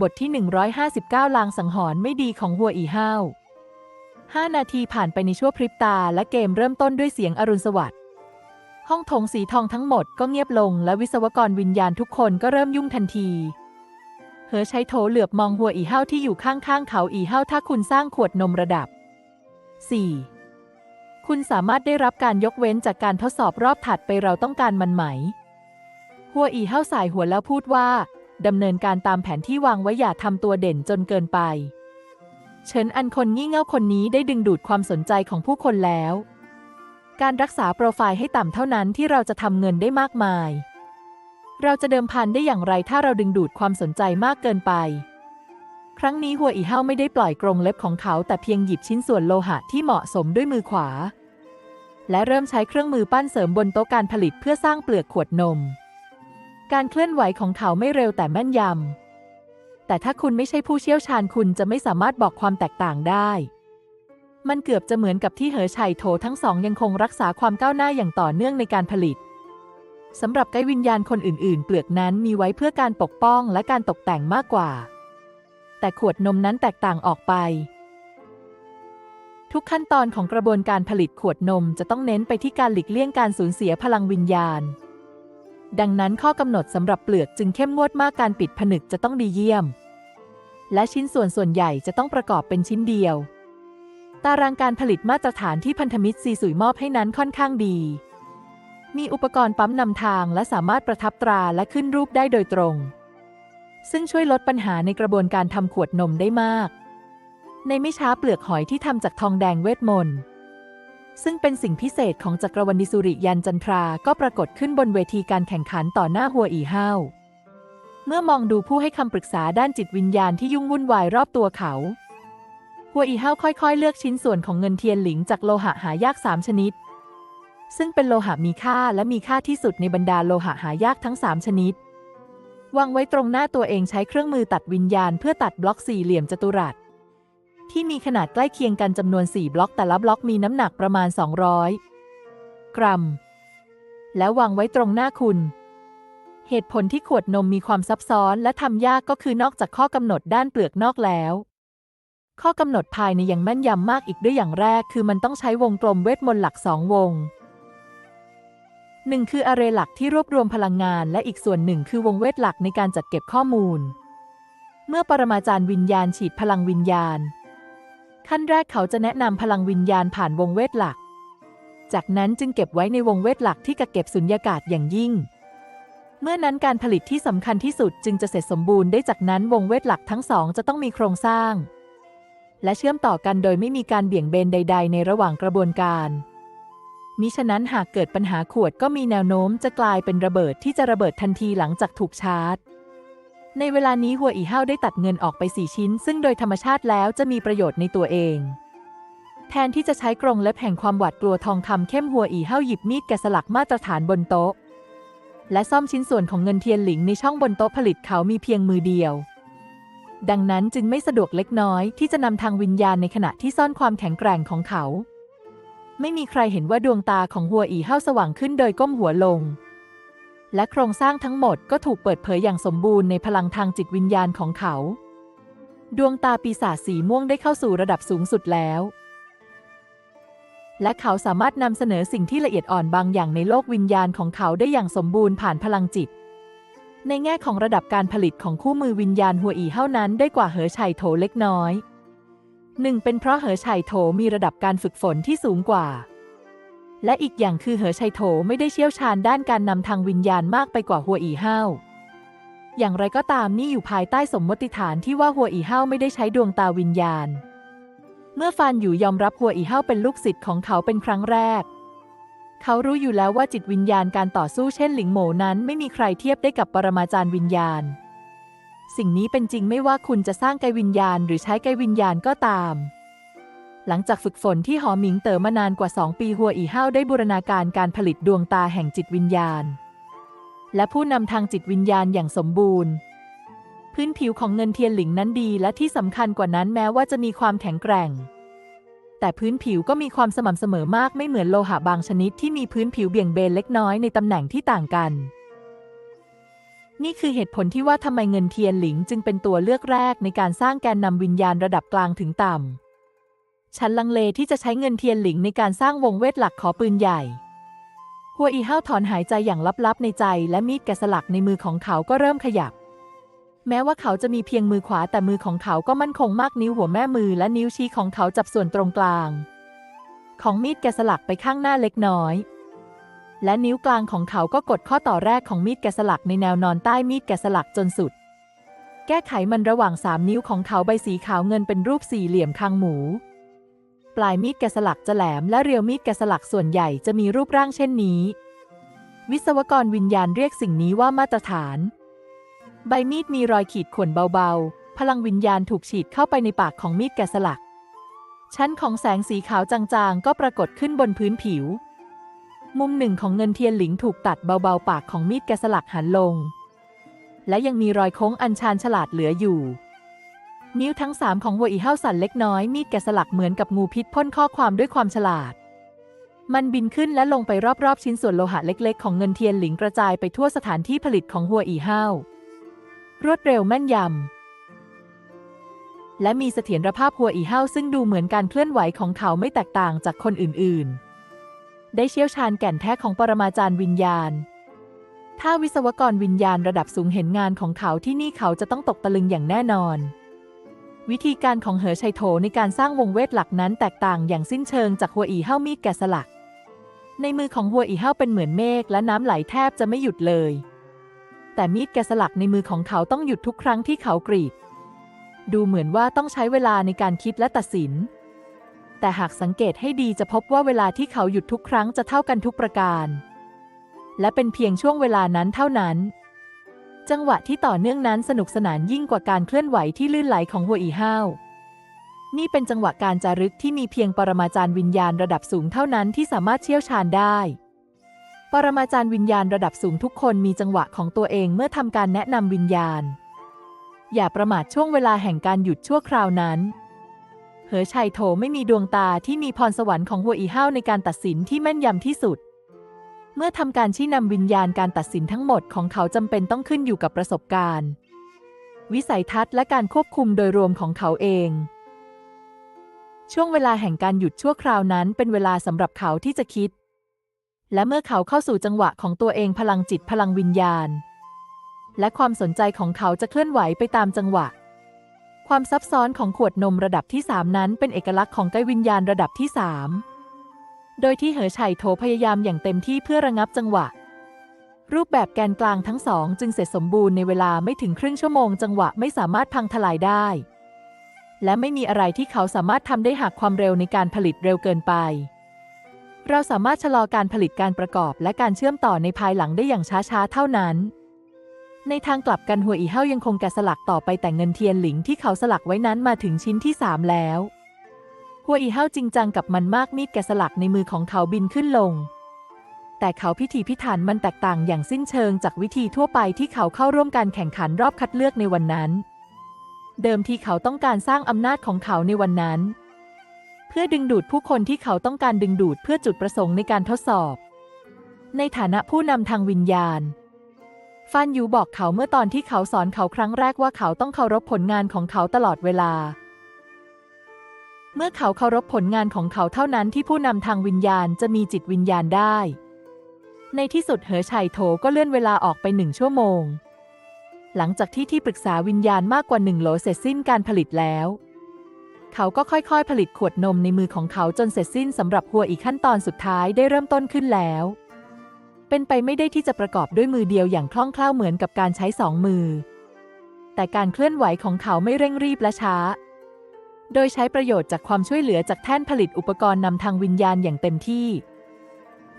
บทที่ 159 ลางสังหรณ์ไม่ดีของหัวอีห้าวห้านาทีผ่านไปในชั่วพริบตาและเกมเริ่มต้นด้วยเสียงอรุณสวัสดิ์ ห้องโถงสีทองทั้งหมดก็เงียบลงและวิศวกรวิญญาณทุกคนก็เริ่มยุ่งทันทีเหอใช้โถเหลือบมองหัวอีห้าวที่อยู่ข้างๆเขาอีห้าวถ้าคุณสร้างขวดนมระดับ 4. คุณสามารถได้รับการยกเว้นจากการทดสอบรอบถัดไปเราต้องการมันไหม หัวอีเฮ้าสายหัวแล้วพูดว่า ดำเนินการตามแผนที่วางไว้อย่าทำตัวเด่นจนเกินไป เฉินอันคนงี่เง่าคนนี้ได้ดึงดูดความสนใจของผู้คนแล้ว การรักษาโปรไฟล์ให้ต่ำเท่านั้นที่เราจะทำเงินได้มากมาย เราจะเดิมพันได้อย่างไรถ้าเราดึงดูดความสนใจมากเกินไป ครั้งนี้หัวอีเฮาไม่ได้ปล่อยกรงเล็บของเขา แต่เพียงหยิบชิ้นส่วนโลหะที่เหมาะสมด้วยมือขวา และเริ่มใช้เครื่องมือปั้นเสริมบนโต๊ะการผลิตเพื่อสร้างเปลือกขวดนม การเคลื่อนไหวของเขาไม่เร็วแต่แม่นยำ แต่ถ้าคุณไม่ใช่ผู้เชี่ยวชาญคุณจะไม่สามารถบอกความแตกต่างได้ มันเกือบจะเหมือนกับที่เหอชัยโถทั้งสองยังคงรักษาความก้าวหน้าอย่างต่อเนื่องในการผลิตสำหรับไกด์วิญญาณคนอื่นๆ เปลือกนั้นมีไว้เพื่อการปกป้องและการตกแต่งมากกว่า แต่ขวดนมนั้นแตกต่างออกไป ทุกขั้นตอนของกระบวนการผลิตขวดนมจะต้องเน้นไปที่การหลีกเลี่ยงการสูญเสียพลังวิญญาณ ดังนั้นข้อกำหนดสำหรับเปลือกจึงเข้มงวดมากการปิดผนึกจะต้องดีเยี่ยม และชิ้นส่วนส่วนใหญ่จะต้องประกอบเป็นชิ้นเดียว ตารางการผลิตมาตรฐานที่พันธมิตรซีสุยมอบให้นั้นค่อนข้างดี มีอุปกรณ์ปั๊มนำทางและสามารถประทับตราและขึ้นรูปได้โดยตรง ซึ่งช่วยลดปัญหาในกระบวนการทำขวดนมได้มาก ในไม่ช้าเปลือกหอยที่ทำจากทองแดงเวทมนต์ ซึ่งเป็นสิ่งพิเศษของจักรวรรดิสุริยันจันทรา ก็ปรากฏขึ้นบนเวทีการแข่งขันต่อหน้าหัวอีห้าวเมื่อมองดูผู้ให้คำปรึกษาด้านจิตวิญญาณที่ยุ่งวุ่นวายรอบตัวเขา หัวอีห้าวค่อยๆ เลือกชิ้นส่วนของเงินเทียนหลิงจากโลหะหายากสามชนิด ซึ่งเป็นโลหะมีค่าและมีค่าที่สุดในบรรดาโลหะหายากทั้งสามชนิด วางไว้ตรงหน้าตัวเองใช้เครื่องมือตัดวิญญาณ เพื่อตัดบล็อกสี่เหลี่ยมจัตุรัส ที่มีขนาดใกล้เคียงกันจำนวน 4 บล็อกแต่ละบล็อกมีน้ำหนักประมาณ 200 กรัม แล้ววางไว้ตรงหน้าคุณ เหตุผลที่ขวดนมมีความซับซ้อนและทำยากก็คือนอกจากข้อกำหนดด้านเปลือกนอกแล้ว ข้อกำหนดภายในยังแม่นยำมากอีกด้วยอย่างแรก คือมันต้องใช้วงกลมเวทมนต์หลักสองวงหนึ่งคืออาเรหลักที่รวบรวมพลังงาน และอีกส่วนหนึ่งคือวงเวทหลักในการจัดเก็บข้อมูล เมื่อปรมาจารย์วิญญาณฉีดพลังวิญญาณ ขั้นแรกเขาจะแนะนำพลังวิญญาณผ่านวงเวทหลัก จากนั้นจึงเก็บไว้ในวงเวทหลักที่กักเก็บสุญญากาศอย่างยิ่ง เมื่อนั้นการผลิตที่สำคัญที่สุดจึงจะเสร็จสมบูรณ์ได้จากนั้นวงเวทหลักทั้งสองจะต้องมีโครงสร้าง และเชื่อมต่อกันโดยไม่มีการเบี่ยงเบนใด ๆ ในระหว่างกระบวนการมิฉะนั้นหากเกิดปัญหาขวดก็มีแนวโน้มจะกลายเป็นระเบิดที่จะระเบิดทันทีหลังจากถูกชาร์จ ในเวลานี้หัวอีเห้าได้ตัดเงินออกไป 4 ชิ้น ซึ่งโดยธรรมชาติแล้วจะมีประโยชน์ในตัวเอง แทนที่จะใช้กรงเล็บแห่งความหวาดกลัวทองคำเข้มหัวอีเห้าหยิบมีดแกะสลักมาตรฐานบนโต๊ะ และซ่อมชิ้นส่วนของเงินเทียนหลิงในช่องบนโต๊ะผลิตเขามีเพียงมือเดียว ดังนั้นจึงไม่สะดวกเล็กน้อยที่จะนำทางวิญญาณในขณะที่ซ่อนความแข็งแกร่งของเขา ไม่มีใครเห็นว่าดวงตาของหัวอีเห้าสว่างขึ้นโดยก้มหัวลง และโครงสร้างทั้งหมดก็ถูกเปิดเผยอย่างสมบูรณ์ในพลังทางจิตวิญญาณของเขา ดวงตาปีศาจสีม่วงได้เข้าสู่ระดับสูงสุดแล้ว และเขาสามารถนำเสนอสิ่งที่ละเอียดอ่อนบางอย่างในโลกวิญญาณของเขาได้อย่างสมบูรณ์ผ่านพลังจิต ในแง่ของระดับการผลิตของคู่มือวิญญาณหัวอีเท่านั้นได้กว่าเหอชัยโถเล็กน้อยหนึ่งเป็นเพราะเหอชัยโถมีระดับการฝึกฝนที่สูงกว่า และอีกอย่างคือเหอชัยโถไม่ได้เชี่ยวชาญด้านการนำทางวิญญาณมากไปกว่าหัวอีเฮาอย่างไรก็ตามนี่อยู่ภายใต้สมมติฐานที่ว่าหัวอีเฮาไม่ได้ใช้ดวงตาวิญญาณ เมื่อฟานอยู่ยอมรับหัวอีเฮาเป็นลูกศิษย์ของเขาเป็นครั้งแรก เขารู้อยู่แล้วว่าจิตวิญญาณการต่อสู้เช่นหลิงโหมนั้นไม่มีใครเทียบได้กับปรมาจารย์วิญญาณ สิ่งนี้เป็นจริงไม่ว่าคุณจะสร้างไกวิญญาณหรือใช้ไกวิญญาณก็ตาม หลังจากฝึกฝนที่หอหมิงเต๋อมานานกว่า 2 ปีหัวอีเฮาได้บูรณาการการผลิตดวงตาแห่งจิตวิญญาณ และผู้นำทางจิตวิญญาณอย่างสมบูรณ์ พื้นผิวของเงินเทียนหลิงนั้นดี และที่สำคัญกว่านั้นแม้ว่าจะมีความแข็งแกร่ง แต่พื้นผิวก็มีความสม่ำเสมอมากไม่เหมือนโลหะบางชนิดที่มีพื้นผิวเบี่ยงเบนเล็กน้อยในตำแหน่งที่ต่างกัน นี่คือเหตุผลที่ว่าทำไมเงินเทียนหลิงจึงเป็นตัวเลือกแรกในการสร้างแกนนำวิญญาณระดับกลางถึงต่ำ ฉันลังเลที่จะใช้เงินเทียนหลิงในการสร้างวงเวทหลักขอปืนใหญ่ หัวอีห้าวถอนหายใจอย่างลับๆในใจและมีดแกะสลักในมือของเขาก็เริ่มขยับ แม้ว่าเขาจะมีเพียงมือขวาแต่มือของเขาก็มั่นคงมากนิ้วหัวแม่มือและนิ้วชี้ของเขาจับส่วนตรงกลาง ของมีดแกะสลักไปข้างหน้าเล็กน้อย และนิ้วกลางของเขาก็กดข้อต่อแรกของมีดแกะสลักในแนวนอนใต้มีดแกะสลักจนสุด แก้ไขมันระหว่างสามนิ้วของเขาใบสีขาวเงินเป็นรูปสี่เหลี่ยมคางหมู ปลายมีดแกะสลักจะแหลมและเรียวมีดแกะสลักส่วนใหญ่จะมีรูปร่างเช่นนี้ วิศวกรวิญญาณเรียกสิ่งนี้ว่ามาตรฐาน ใบมีดมีรอยขีดข่วนเบาๆ พลังวิญญาณถูกฉีดเข้าไปในปากของมีดแกะสลัก ชั้นของแสงสีขาวจางๆ ก็ปรากฏขึ้นบนพื้นผิว มุมหนึ่งของเงินเทียนหลิงถูกตัดเบาๆ ปากของมีดแกะสลักหันลง และยังมีรอยโค้งอันชาญฉลาดเหลืออยู่ นิ้วทั้งสามของหัวอีเฮาสั่นเล็กน้อยมีดแกะสลักเหมือนกับงูพิษพ่นข้อความด้วยความฉลาด มันบินขึ้นและลงไปรอบๆ ชิ้นส่วนโลหะเล็กๆ ของเงินเทียนหลิงกระจายไปทั่วสถานที่ผลิตของหัวอีเฮารวดเร็วแม่นยำ และมีเสถียรภาพหัวอีเฮาซึ่งดูเหมือนการเคลื่อนไหวของเขาไม่แตกต่างจากคนอื่นๆ ได้เชี่ยวชาญแก่นแท้ของปรมาจารย์วิญญาณ ถ้าวิศวกรวิญญาณระดับสูงเห็นงานของเขาที่นี่เขาจะต้องตกตะลึงอย่างแน่นอน วิธีการของเหอชัยโถในการสร้างวงเวทหลักนั้นแตกต่างอย่างสิ้นเชิงจากหัวอีเฮามีดแกะสลัก ในมือของหัวอีเฮาเป็นเหมือนเมฆและน้ำไหลแทบจะไม่หยุดเลย แต่มีดแกะสลักในมือของเขาต้องหยุดทุกครั้งที่เขากรีด ดูเหมือนว่าต้องใช้เวลาในการคิดและตัดสิน แต่หากสังเกตให้ดีจะพบว่าเวลาที่เขาหยุดทุกครั้งจะเท่ากันทุกประการ และเป็นเพียงช่วงเวลานั้นเท่านั้น จังหวะที่ต่อเนื่องนั้นสนุกสนานยิ่งกว่าการเคลื่อนไหวที่ลื่นไหลของหัวอีห้าวนี่เป็นจังหวะการจารึกที่มีเพียงปรมาจารย์วิญญาณระดับสูงเท่านั้นที่สามารถเชี่ยวชาญได้ ปรมาจารย์วิญญาณระดับสูงทุกคนมีจังหวะของตัวเองเมื่อทำการแนะนำวิญญาณ อย่าประมาทช่วงเวลาแห่งการหยุดชั่วคราวนั้น เหอชัยโถไม่มีดวงตาที่มีพรสวรรค์ของหัวอีห้าวในการตัดสินที่แม่นยำที่สุด เมื่อทำการชี้นำวิญญาณการตัดสินทั้งหมดของเขาจำเป็นต้องขึ้นอยู่กับประสบการณ์ วิสัยทัศน์และการควบคุมโดยรวมของเขาเอง ช่วงเวลาแห่งการหยุดชั่วคราวนั้นเป็นเวลาสำหรับเขาที่จะคิด และเมื่อเขาเข้าสู่จังหวะของตัวเองพลังจิตพลังวิญญาณ และความสนใจของเขาจะเคลื่อนไหวไปตามจังหวะ ความซับซ้อนของขวดนมระดับที่ 3 นั้นเป็นเอกลักษณ์ของไกวิญญาณระดับที่ 3 โดยที่เหอไฉโถพยายามอย่างเต็มที่เพื่อระงับจังหวะ รูปแบบแกนกลางทั้งสองจึงเสร็จสมบูรณ์ในเวลาไม่ถึงครึ่งชั่วโมงจังหวะไม่สามารถพังทลายได้ และไม่มีอะไรที่เขาสามารถทำได้หากความเร็วในการผลิตเร็วเกินไป เราสามารถชะลอการผลิตการประกอบและการเชื่อมต่อในภายหลังได้อย่างช้าๆเท่านั้นในทางกลับกันหัวอีเฮายังคงแกะสลักต่อไปแต่เงินเทียนหลิงที่เขาสลักไว้นั้นมาถึงชิ้นที่สามแล้ว หัวอีเฮาจริงจังกับมันมากมีดแกะสลักในมือของเขาบินขึ้นลง แต่เขาพิถีพิถันมันแตกต่างอย่างสิ้นเชิงจากวิธีทั่วไปที่เขาเข้าร่วมการแข่งขันรอบคัดเลือกในวันนั้น เดิมทีเขาต้องการสร้างอำนาจของเขาในวันนั้น เพื่อดึงดูดผู้คนที่เขาต้องการดึงดูดเพื่อจุดประสงค์ในการทดสอบ ในฐานะผู้นำทางวิญญาณฟานยูบอกเขาเมื่อตอนที่เขาสอนเขาครั้งแรกว่าเขาต้องเคารพผลงานของเขาตลอดเวลา เมื่อเขาเคารพผลงานของเขาเท่านั้นที่ผู้นำทางวิญญาณจะมีจิตวิญญาณได้ ในที่สุดเหอชัยโถก็เลื่อนเวลาออกไปหนึ่งชั่วโมง หลังจากที่ที่ปรึกษาวิญญาณมากกว่าหนึ่งโหลเสร็จสิ้นการผลิตแล้ว เขาก็ค่อยๆ ผลิตขวดนมในมือของเขาจนเสร็จสิ้นสำหรับหัวอีกขั้นตอนสุดท้ายได้เริ่มต้นขึ้นแล้ว เป็นไปไม่ได้ที่จะประกอบด้วยมือเดียวอย่างคล่องแคล่วเหมือนกับการใช้สองมือ แต่การเคลื่อนไหวของเขาไม่เร่งรีบและช้า โดยใช้ประโยชน์จากความช่วยเหลือจากแท่นผลิตอุปกรณ์นำทางวิญญาณอย่างเต็มที่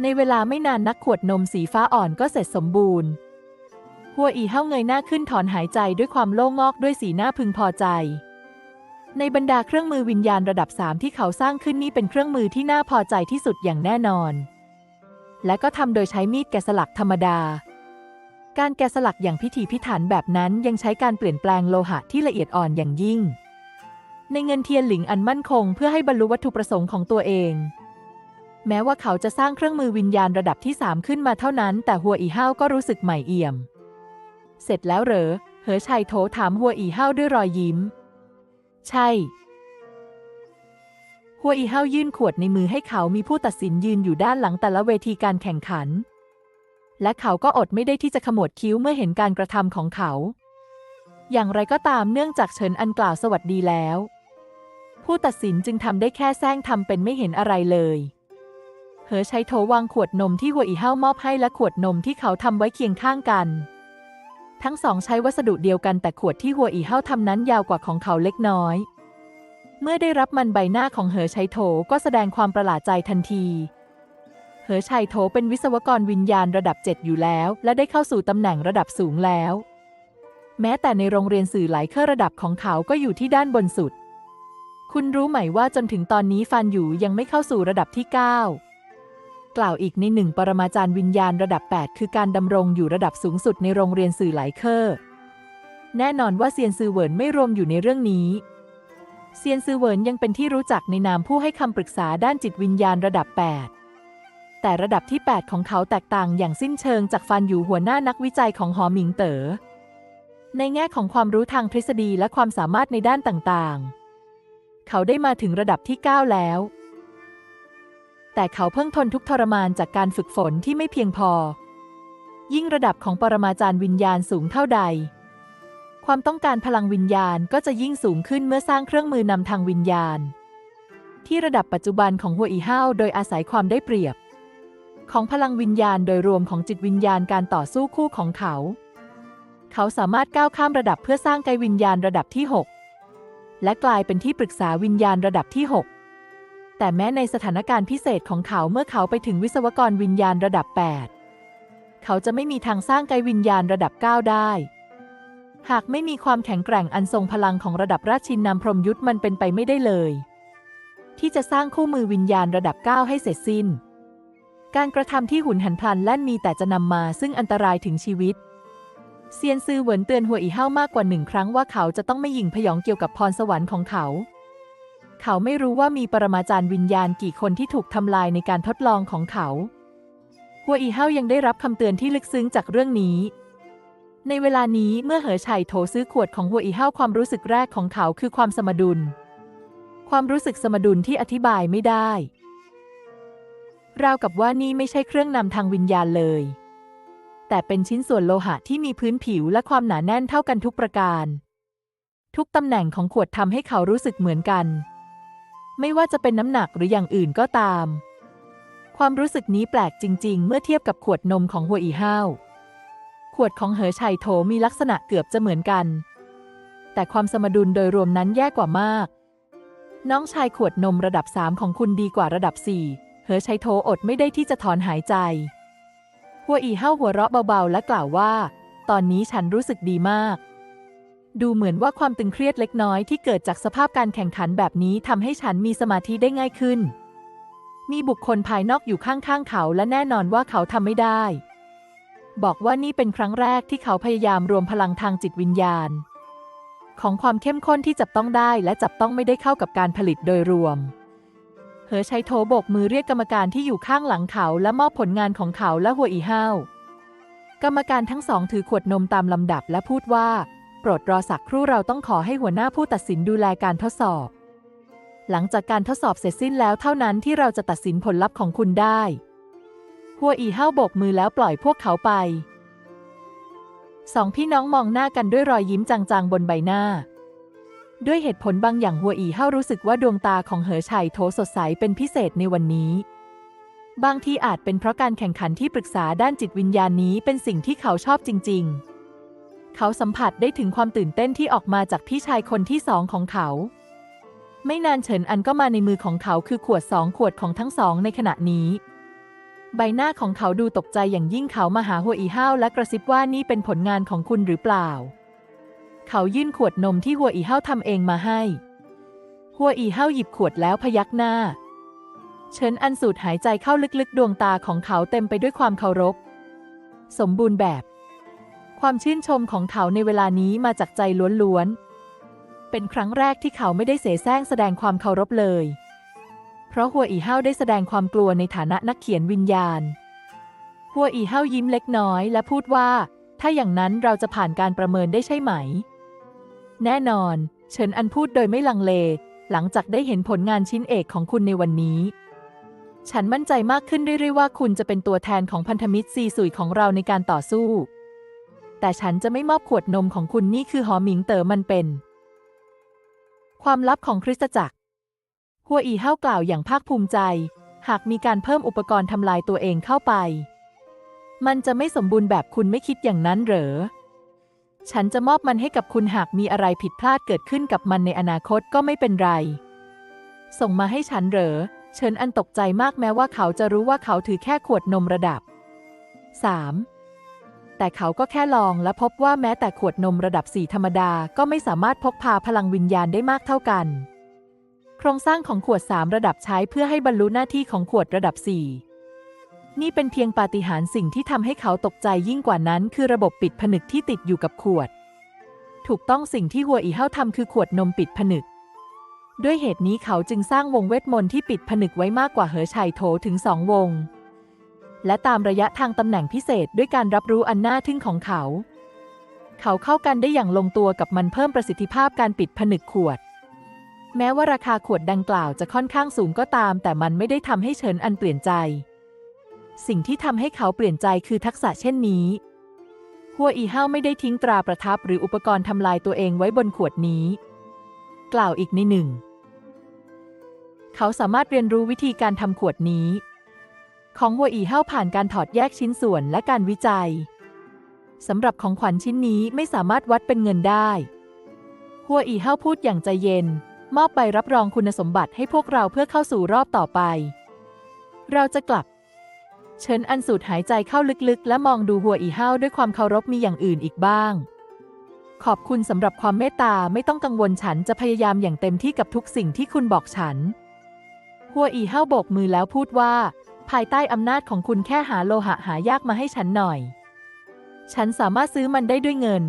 ในเวลาไม่นานนักขวดนมสีฟ้าอ่อนก็เสร็จสมบูรณ์ หัวอีเฮ้าเงยหน้าขึ้นถอนหายใจด้วยความโล่งงอกด้วยสีหน้าพึงพอใจ ในบรรดาเครื่องมือวิญญาณระดับสามที่เขาสร้างขึ้นนี่เป็นเครื่องมือที่น่าพอใจที่สุดอย่างแน่นอน และก็ทำโดยใช้มีดแกะสลักธรรมดาการแกะสลักอย่างพิถีพิถันแบบนั้นยังใช้การเปลี่ยนแปลงโลหะที่ละเอียดอ่อนอย่างยิ่ง ในเงินเทียนหลิงอันมั่นคงเพื่อให้บรรลุวัตถุประสงค์ของตัวเอง แม้ว่าเขาจะสร้างเครื่องมือวิญญาณระดับที่3ขึ้นมาเท่านั้น แต่หัวอีห้าวก็รู้สึกใหม่เอี่ยม เสร็จแล้วเหรอ เหอชัยโถถามหัวอีเฮาด้วยรอยยิ้ม ใช่ หัวอีเฮายื่นขวดในมือให้เขามีผู้ตัดสินยืนอยู่ด้านหลังแต่ละเวทีการแข่งขัน และเขาก็อดไม่ได้ที่จะขมวดคิ้วเมื่อเห็นการกระทำของเขาอย่างไรก็ตามเนื่องจากเฉินอันกล่าวสวัสดีแล้ว ผู้ตัดสินจึงทำได้แค่แซงทำเป็นไม่เห็นอะไรเลยเหอใช้โถวางขวดนมที่หัวอีเฮามอบให้และขวดนมที่เขาทำไว้เคียงข้างกัน ทั้งสองใช้วัสดุเดียวกันแต่ขวดที่หัวอีเฮาทำนั้นยาวกว่าของเขาเล็กน้อย เมื่อได้รับมันใบหน้าของเหอชัยโถก็แสดงความประหลาดใจทันทีเหอชัยโถเป็นวิศวกรวิญญาณระดับ7อยู่แล้ว และได้เข้าสู่ตำแหน่งระดับสูงแล้ว แม้แต่ในโรงเรียนสื่อหลายเครือระดับของเขาก็อยู่ที่ด้านบนสุด คุณรู้ไหมว่าจนถึงตอนนี้ฟันอยู่ยังไม่เข้าสู่ระดับที่ 9 กล่าวอีกในหนึ่งปรมาจารย์วิญญาณระดับ 8 คือการดำรงอยู่ระดับสูงสุดในโรงเรียนสื่อหลายเครือแน่นอนว่าเซียนซือเหวินไม่รวมอยู่ในเรื่องนี้ เซียนซือเหวินยังเป็นที่รู้จักในนามผู้ให้คำปรึกษาด้านจิตวิญญาณระดับ 8 แต่ระดับที่ 8 ของเขาแตกต่างอย่างสิ้นเชิงจากฟันอยู่หัวหน้านักวิจัยของหอหมิงเต๋อในแง่ของความรู้ทางทฤษฎีและความสามารถในด้านต่างๆ เขาได้มาถึงระดับที่ 9 แล้ว แต่เขาเพิ่งทนทุกทรมานจากการฝึกฝนที่ไม่เพียงพอ ยิ่งระดับของปรมาจารย์วิญญาณสูงเท่าใด ความต้องการพลังวิญญาณก็จะยิ่งสูงขึ้นเมื่อสร้างเครื่องมือนำทางวิญญาณ ที่ระดับปัจจุบันของหัวอีห้าวโดยอาศัยความได้เปรียบ ของพลังวิญญาณโดยรวมของจิตวิญญาณการต่อสู้คู่ของเขา เขาสามารถก้าวข้ามระดับเพื่อสร้างไกวิญญาณระดับที่ 6 และกลายเป็นที่ปรึกษาวิญญาณระดับที่ 6 แต่แม้ในสถานการณ์พิเศษของเขาเมื่อเขาไปถึงวิศวกรวิญญาณระดับ 8 เขาจะไม่มีทางสร้างไกวิญญาณระดับ 9 ได้ หากไม่มีความแข็งแกร่งอันทรงพลังของระดับราชินนามพรมยุทธ์มันเป็นไปไม่ได้เลย ที่จะสร้างคู่มือวิญญาณระดับ 9 ให้เสร็จสิ้น การกระทำที่หุนหันพลันแล่นมีแต่จะนำมาซึ่งอันตรายถึงชีวิต เซียนซือเหวินเตือนหัวอีเฮ้ามากกว่าหนึ่งครั้งว่าเขาจะต้องไม่หยิ่งพยองเกี่ยวกับพรสวรรค์ของเขา เขาไม่รู้ว่ามีปรมาจารย์วิญญาณกี่คนที่ถูกทำลายในการทดลองของเขา หัวอีเฮ้ายังได้รับคำเตือนที่ลึกซึ้งจากเรื่องนี้ ในเวลานี้เมื่อเหอไฉโถซื้อขวดของหัวอีเฮ้าความรู้สึกแรกของเขาคือความสมดุล ความรู้สึกสมดุลที่อธิบายไม่ได้ ราวกับว่านี่ไม่ใช่เครื่องนำทางวิญญาณเลย แต่เป็นชิ้นส่วนโลหะที่มีพื้นผิวและความหนาแน่นเท่ากันทุกประการ ทุกตำแหน่งของขวดทำให้เขารู้สึกเหมือนกัน ไม่ว่าจะเป็นน้ำหนักหรืออย่างอื่นก็ตาม ความรู้สึกนี้แปลกจริง ๆ เมื่อเทียบกับขวดนมของหัวอีห้าวขวดของเหอชัยโถมีลักษณะเกือบจะเหมือนกัน แต่ความสมดุลโดยรวมนั้นแย่กว่ามาก น้องชายขวดนมระดับ3ของคุณดีกว่าระดับ4เหอชัยโถอดไม่ได้ที่จะถอนหายใจ หัวอีห้าหัวเราะเบาๆ และกล่าวว่า ตอนนี้ฉันรู้สึกดีมาก ดูเหมือนว่าความตึงเครียดเล็กน้อยที่เกิดจากสภาพการแข่งขันแบบนี้ทำให้ฉันมีสมาธิได้ง่ายขึ้น มีบุคคลภายนอกอยู่ข้างๆเขาและแน่นอนว่าเขาทำไม่ได้ บอกว่านี่เป็นครั้งแรกที่เขาพยายามรวมพลังทางจิตวิญญาณ ของความเข้มข้นที่จับต้องได้และจับต้องไม่ได้เข้ากับการผลิตโดยรวม เหอชัยโถโบกมือเรียกกรรมการที่อยู่ข้างหลังเขาและมอบผลงานของเขาและหัวอีห้าว กรรมการทั้งสองถือขวดนมตามลำดับและพูดว่า โปรดรอสักครู่เราต้องขอให้หัวหน้าผู้ตัดสินดูแลการทดสอบ หลังจากการทดสอบเสร็จสิ้นแล้วเท่านั้นที่เราจะตัดสินผลลัพธ์ของคุณได้ หัวอีห้าวโบกมือแล้วปล่อยพวกเขาไปสองพี่น้องมองหน้ากันด้วยรอยยิ้มจางๆบนใบหน้า ด้วยเหตุผลบางอย่างหัวอีห้าวรู้สึกว่าดวงตาของเหอชัยโถสดใสเป็นพิเศษในวันนี้ บางทีอาจเป็นเพราะการแข่งขันที่ปรึกษาด้านจิตวิญญาณนี้เป็นสิ่งที่เขาชอบจริง ๆ เขาสัมผัสได้ถึงความตื่นเต้นที่ออกมาจากพี่ชายคนที่สองของเขา ไม่นานเฉินอันก็มาในมือของเขาคือขวดสองขวดของทั้งสองในขณะนี้ ใบหน้าของเขาดูตกใจอย่างยิ่งเขามาหาหัวอีห้าวและกระซิบว่านี่เป็นผลงานของคุณหรือเปล่า เขายื่นขวดนมที่หัวอีห้าทำเองมาให้ หัวอีห้าหยิบขวดแล้วพยักหน้าเฉินอันสูดหายใจเข้าลึกๆ ดวงตาของเขาเต็มไปด้วยความเคารพ สมบูรณ์แบบ ความชื่นชมของเขาในเวลานี้มาจากใจล้วนๆ เป็นครั้งแรกที่เขาไม่ได้เสแสร้งแสดงความเคารพเลย เพราะหัวอีห้าได้แสดงความกลัวในฐานะนักเขียนวิญญาณ หัวอีห้ายิ้มเล็กน้อยและพูดว่าถ้าอย่างนั้นเราจะผ่านการประเมินได้ใช่ไหม แน่นอน เฉินอันพูดโดยไม่ลังเล หลังจากได้เห็นผลงานชิ้นเอกของคุณในวันนี้ ฉันมั่นใจมากขึ้นเรื่อยๆว่าคุณจะเป็นตัวแทนของพันธมิตรซีสุยของเราในการต่อสู้ แต่ฉันจะไม่มอบขวดนมของคุณนี่คือหอหมิงเต๋อมันเป็น ความลับของคริสตจักร หัวอีเฮ้ากล่าวอย่างภาคภูมิใจ หากมีการเพิ่มอุปกรณ์ทำลายตัวเองเข้าไป มันจะไม่สมบูรณ์แบบคุณไม่คิดอย่างนั้นเหรอ ฉันจะมอบมันให้กับคุณหากมีอะไรผิดพลาดเกิดขึ้นกับมันในอนาคตก็ไม่เป็นไร ส่งมาให้ฉันเหรอเฉินอันตกใจมากแม้ว่าเขาจะรู้ว่าเขาถือแค่ขวดนมระดับ 3. แต่เขาก็แค่ลองและพบว่าแม้แต่ขวดนมระดับ 4 ธรรมดาก็ไม่สามารถพกพาพลังวิญญาณได้มากเท่ากัน โครงสร้างของขวด 3 ระดับใช้เพื่อให้บรรลุหน้าที่ของขวดระดับ 4 นี่เป็นเพียงปาฏิหาริย์สิ่งที่ทำให้เขาตกใจยิ่งกว่านั้น คือระบบปิดผนึกที่ติดอยู่กับขวด ถูกต้องสิ่งที่หัวอีเฮาทำคือขวดนมปิดผนึก ด้วยเหตุนี้เขาจึงสร้างวงเวทมนต์ที่ปิดผนึกไว้มากกว่าเหอชัยโถถึงสองวง และตามระยะทางตำแหน่งพิเศษด้วยการรับรู้อันน่าทึ่งของเขา เขาเข้ากันได้อย่างลงตัวกับมันเพิ่มประสิทธิภาพการปิดผนึกขวดแม้ว่าราคาขวดดังกล่าวจะค่อนข้างสูงก็ตาม แต่มันไม่ได้ทำให้เฉินอันเปลี่ยนใจ สิ่งที่ทำให้เขาเปลี่ยนใจคือทักษะเช่นนี้หัวอีเฮ้าไม่ได้ทิ้งตราประทับหรืออุปกรณ์ทำลายตัวเองไว้บนขวดนี้ กล่าวอีกในหนึ่ง เขาสามารถเรียนรู้วิธีการทำขวดนี้ ของหัวอีเฮ้าผ่านการถอดแยกชิ้นส่วนและการวิจัยสำหรับของขวัญชิ้นนี้ไม่สามารถวัดเป็นเงินได้หัวอีเฮ้าพูดอย่างใจเย็น มอบใบรับรองคุณสมบัติให้พวกเราเพื่อเข้าสู่รอบต่อไป เราจะกลับ เฉินอันสูดหายใจเข้าลึกๆ และมองดูหัวอีเฮ้าด้วยความเคารพมีอย่างอื่นอีกบ้าง ขอบคุณสำหรับความเมตตาไม่ต้องกังวลฉันจะพยายามอย่างเต็มที่กับทุกสิ่งที่คุณบอกฉัน หัวอีเฮ้าโบกมือแล้วพูดว่า ภายใต้อำนาจของคุณแค่หาโลหะหายากมาให้ฉันหน่อย ฉันสามารถซื้อมันได้ด้วยเงิน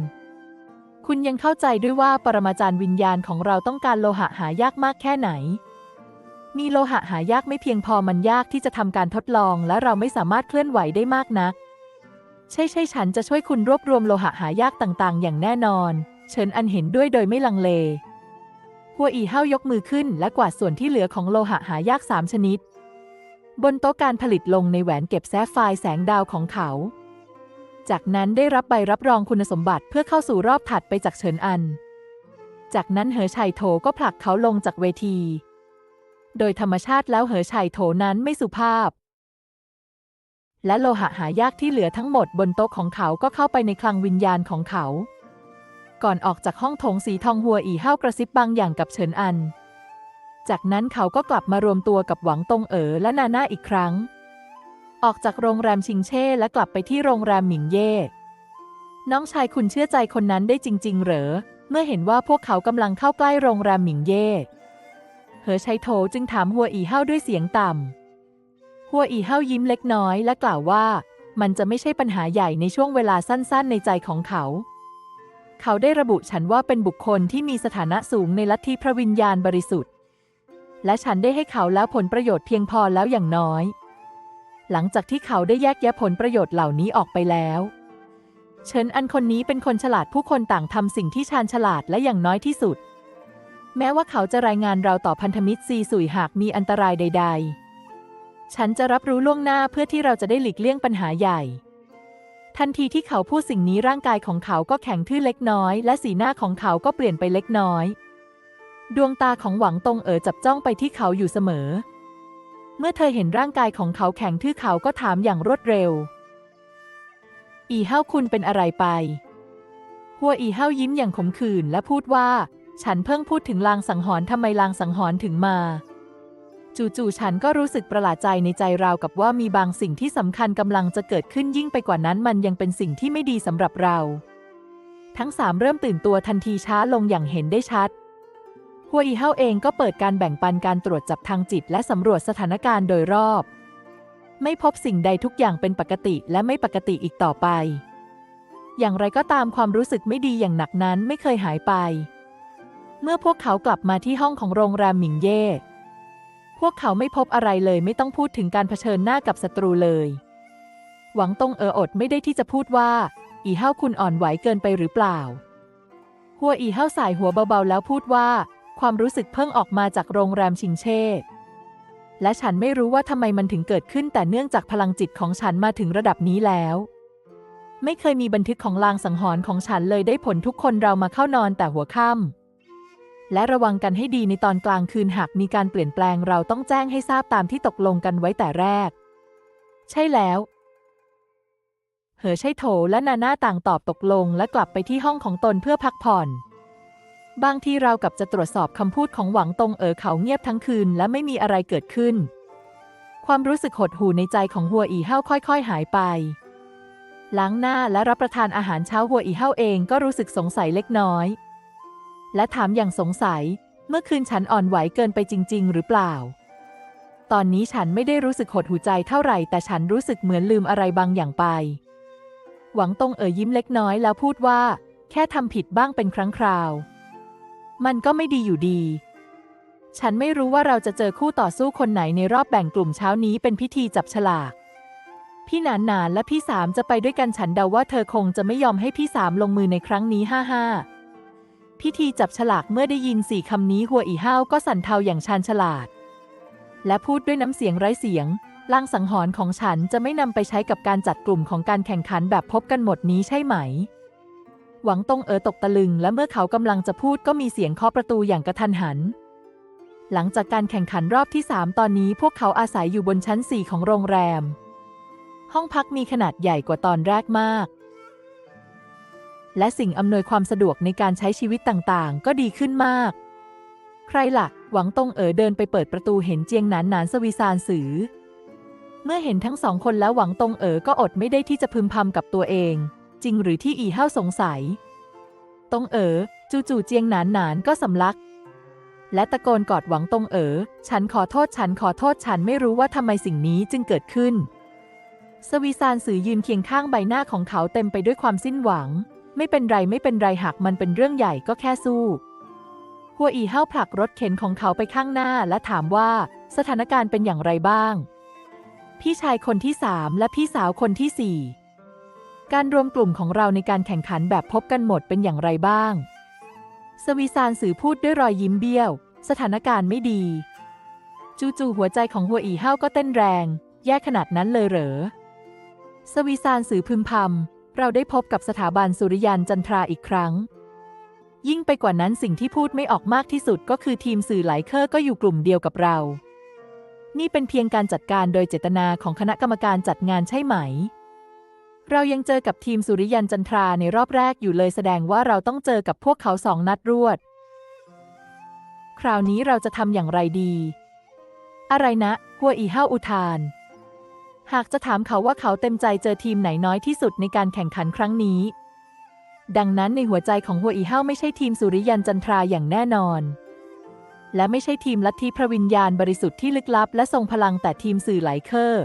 คุณยังเข้าใจด้วยว่าปรมาจารย์วิญญาณของเราต้องการโลหะหายากมากแค่ไหน มีโลหะหายากไม่เพียงพอมันยากที่จะทำการทดลอง และเราไม่สามารถเคลื่อนไหวได้มากนัก ใช่ใช่ฉันจะช่วยคุณรวบรวมโลหะหายากต่างๆ อย่างแน่นอน เชิญอันเห็นด้วยโดยไม่ลังเลหัวอีเฮ้ายกมือขึ้น และกวาดส่วนที่เหลือของโลหะหายากสามชนิด บนโต๊ะการผลิตลงในแหวนเก็บแซฟไฟร์แสงดาวของเขา จากนั้นได้รับใบรับรองคุณสมบัติเพื่อเข้าสู่รอบถัดไปจากเฉินอัน จากนั้นเหอชัยโถก็ผลักเขาลงจากเวที โดยธรรมชาติแล้วเหอชัยโถนั้นไม่สุภาพ และโลหะหายากที่เหลือทั้งหมดบนโต๊ะของเขาก็เข้าไปในคลังวิญญาณของเขา ก่อนออกจากห้องโถงสีทองหัวอีเห้ากระซิบบางอย่างกับเฉินอัน จากนั้นเขาก็กลับมารวมตัวกับหวังตงเอ๋อและนาน่าอีกครั้ง ออกจากโรงแรมชิงเช่และกลับไปที่โรงแรมหมิงเย่น้องชายคุณเชื่อใจคนนั้นได้จริง ๆ เหรอ เมื่อเห็นว่าพวกเขากำลังเข้าใกล้โรงแรมหมิงเย่ เหอชัยโถจึงถามหัวอีเห้าด้วยเสียงต่ำ หัวอีเห้ายิ้มเล็กน้อยและกล่าวว่า มันจะไม่ใช่ปัญหาใหญ่ในช่วงเวลาสั้นๆ ในใจของเขา เขาได้ระบุฉันว่าเป็นบุคคลที่มีสถานะสูงในลัทธิพระวิญญาณบริสุทธิ์ และฉันได้ให้เขาแล้วผลประโยชน์เพียงพอแล้วอย่างน้อย หลังจากที่เขาได้แยกแยะผลประโยชน์เหล่านี้ออกไปแล้วเฉินอันคนนี้เป็นคนฉลาดผู้คนต่างทำสิ่งที่ชาญฉลาดและอย่างน้อยที่สุด แม้ว่าเขาจะรายงานเราต่อพันธมิตรซีสุยหากมีอันตรายใด ๆ ฉันจะรับรู้ล่วงหน้าเพื่อที่เราจะได้หลีกเลี่ยงปัญหาใหญ่ ทันทีที่เขาพูดสิ่งนี้ร่างกายของเขาก็แข็งทื่อเล็กน้อย และสีหน้าของเขาก็เปลี่ยนไปเล็กน้อย ดวงตาของหวังตงเอ๋อจับจ้องไปที่เขาอยู่เสมอ เมื่อเธอเห็นร่างกายของเขาแข็งทื่อเขาก็ถามอย่างรวดเร็ว อีเฮ้าคุณเป็นอะไรไป หัวอีเฮ้ายิ้มอย่างขมขื่นและพูดว่า ฉันเพิ่งพูดถึงลางสังหรณ์ทำไมลางสังหรณ์ถึงมา จู่ๆฉันก็รู้สึกประหลาดใจในใจราวกับว่ามีบางสิ่งที่สำคัญกำลังจะเกิดขึ้นยิ่งไปกว่านั้นมันยังเป็นสิ่งที่ไม่ดีสำหรับเรา ทั้งสามเริ่มตื่นตัวทันทีช้าลงอย่างเห็นได้ชัดหัวอีเฮาเองก็เปิดการแบ่งปันการตรวจจับทางจิต และสำรวจสถานการณ์โดยรอบ ไม่พบสิ่งใดทุกอย่างเป็นปกติและไม่ปกติอีกต่อไป อย่างไรก็ตามความรู้สึกไม่ดีอย่างหนักนั้นไม่เคยหายไป เมื่อพวกเขากลับมาที่ห้องของโรงแรมหมิงเย่ พวกเขาไม่พบอะไรเลยไม่ต้องพูดถึงการเผชิญหน้ากับศัตรูเลย หวังตงเอออดไม่ได้ที่จะพูดว่า อีเฮาคุณอ่อนไหวเกินไปหรือเปล่า หัวอีเฮาสายหัวเบาๆแล้วพูดว่า ความรู้สึกเพิ่งออกมาจากโรงแรมชิงเช่ และฉันไม่รู้ว่าทำไมมันถึงเกิดขึ้นแต่เนื่องจากพลังจิตของฉันมาถึงระดับนี้แล้วไม่เคยมีบันทึกของลางสังหรณ์ของฉันเลยได้ผลทุกคนเรามาเข้านอนแต่หัวค่ำ และระวังกันให้ดีในตอนกลางคืนหากมีการเปลี่ยนแปลงเราต้องแจ้งให้ทราบตามที่ตกลงกันไว้แต่แรก ใช่แล้ว เหอใช่โถและนาน่าต่างตอบตกลงและกลับไปที่ห้องของตนเพื่อพักผ่อน บางทีเรากับจะตรวจสอบคำพูดของหวังตงเอ๋อเขาเงียบทั้งคืนและไม่มีอะไรเกิดขึ้น ความรู้สึกหดหู่ในใจของหัวอีเฮ้าค่อย ๆ หายไปล้างหน้าและรับประทานอาหารเช้าหัวอีเฮ้าเองก็รู้สึกสงสัยเล็กน้อย และถามอย่างสงสัย เมื่อคืนฉันอ่อนไหวเกินไปจริง ๆ หรือเปล่า ตอนนี้ฉันไม่ได้รู้สึกหดหูใจเท่าไหร่ แต่ฉันรู้สึกเหมือนลืมอะไรบางอย่างไป หวังตงเอ๋ยยิ้มเล็กน้อยแล้วพูดว่า แค่ทำผิดบ้างเป็นครั้งคราว มันก็ไม่ดีอยู่ดี ฉันไม่รู้ว่าเราจะเจอคู่ต่อสู้คนไหนในรอบแบ่งกลุ่มเช้านี้เป็นพิธีจับฉลากพี่หนานหนานและพี่สามจะไปด้วยกันฉันเดาว่าเธอคงจะไม่ยอมให้พี่สามลงมือในครั้งนี้ห้าห้า พิธีจับฉลากเมื่อได้ยินสี่คำนี้หัวอีห้าวก็สั่นเทาอย่างชาญฉลาด และพูดด้วยน้ำเสียงไร้เสียงลางสังหรณ์ของฉันจะไม่นำไปใช้กับการจัดกลุ่มของการแข่งขันแบบพบกันหมดนี้ใช่ไหม หวังตงเอ๋อตกตะลึง และเมื่อเขากำลังจะพูดก็มีเสียงเคาะประตูอย่างกระทันหัน หลังจากการแข่งขันรอบที่ 3 ตอนนี้พวกเขาอาศัยอยู่บนชั้น 4 ของโรงแรม ห้องพักมีขนาดใหญ่กว่าตอนแรกมาก และสิ่งอำนวยความสะดวกในการใช้ชีวิตต่างๆ ก็ดีขึ้นมาก ใครละ่ะ หวังตงเอ๋อเดินไปเปิดประตูเห็นเจียงหนานหนานสวีซานสือ เมื่อเห็นทั้งสองคนแล้วหวังตงเอ๋อก็อดไม่ได้ที่จะพึมพำกับตัวเอง จริงหรือที่อีเฮ้าสงสัย ตงเอ๋อจู่ๆเจียงหนานหนานก็สำลัก และตะโกนกอดหวังตงเอ๋อฉันขอโทษฉันขอโทษฉันไม่รู้ว่าทำไมสิ่งนี้จึงเกิดขึ้น สวีซานสือยืนเคียงข้างใบหน้าของเขาเต็มไปด้วยความสิ้นหวัง ไม่เป็นไรไม่เป็นไรหากมันเป็นเรื่องใหญ่ก็แค่สู้ หัวอีเฮ้าผลักรถเข็นของเขาไปข้างหน้าและถามว่าสถานการณ์เป็นอย่างไรบ้าง พี่ชายคนที่สามและพี่สาวคนที่สี่การรวมกลุ่มของเราในการแข่งขันแบบพบกันหมดเป็นอย่างไรบ้าง สวีซานสื่อพูดด้วยรอยยิ้มเบี้ยว สถานการณ์ไม่ดี จู่ๆหัวใจของหัวอีเฮ้าก็เต้นแรง แย่ขนาดนั้นเลยเหรอ สวีซานสื่อพึมพำ เราได้พบกับสถาบันสุริยันจันทราอีกครั้ง ยิ่งไปกว่านั้นสิ่งที่พูดไม่ออกมากที่สุดก็คือทีมสื่อหลายเคอร์ก็อยู่กลุ่มเดียวกับเรา นี่เป็นเพียงการจัดการโดยเจตนาของคณะกรรมการจัดงานใช่ไหม เรายังเจอกับทีมสุริยันจันทราในรอบแรกอยู่เลยแสดงว่าเราต้องเจอกับพวกเขาสองนัดรวด คราวนี้เราจะทำอย่างไรดี อะไรนะ หัวอีห้าอุทาน หากจะถามเขาว่าเขาเต็มใจเจอทีมไหนน้อยที่สุดในการแข่งขันครั้งนี้ ดังนั้นในหัวใจของหัวอีเฮ้าไม่ใช่ทีมสุริยันจันทราอย่างแน่นอน และไม่ใช่ทีมลัทธิพระวิญญาณบริสุทธิ์ที่ลึกลับและทรงพลังแต่ทีมสื่อหลายเคอร์